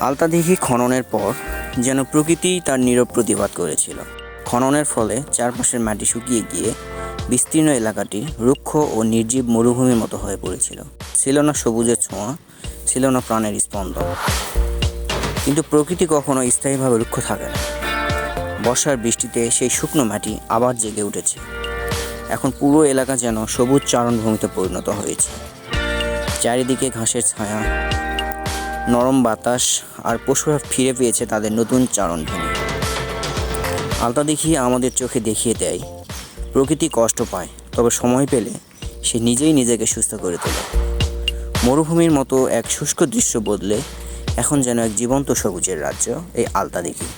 আলতাদিঘি খননের পর যেন প্রকৃতি তার নীরব প্রতিবাদ করেছিল। খননের ফলে চারপাশের মাটি শুকিয়ে গিয়ে বিস্তীর্ণ এলাকাটি রুক্ষ ও নির্জীব মরুভূমির মতো হয়ে পড়েছিল। ছিল না সবুজের ছোঁয়া, ছিল না প্রাণের স্পন্দন। কিন্তু প্রকৃতি কখনো স্থায়ীভাবে রুক্ষ থাকে না। বর্ষার বৃষ্টিতে সেই শুকনো মাটি আবার জেগে উঠেছে। এখন পুরো এলাকা যেন সবুজ চারণভূমিতে পরিণত হয়েছে। চারিদিকে ঘাসের ছায়া নরম বাতাস আর পশুরা ফিরে পেয়েছে তাদের নতুন চারণভূমি। আলতা দেখিয়ে আমাদের চোখে দেখিয়ে দেয়। প্রকৃতি কষ্ট পায়, তবে সময় পেলে সে নিজেই নিজেকে সুস্থ করে তোলে। মরুভূমির মতো এক শুষ্ক দৃশ্য বদলে এখন যেন এক জীবন্ত সবুজের রাজ্য এই আলতা দেখি।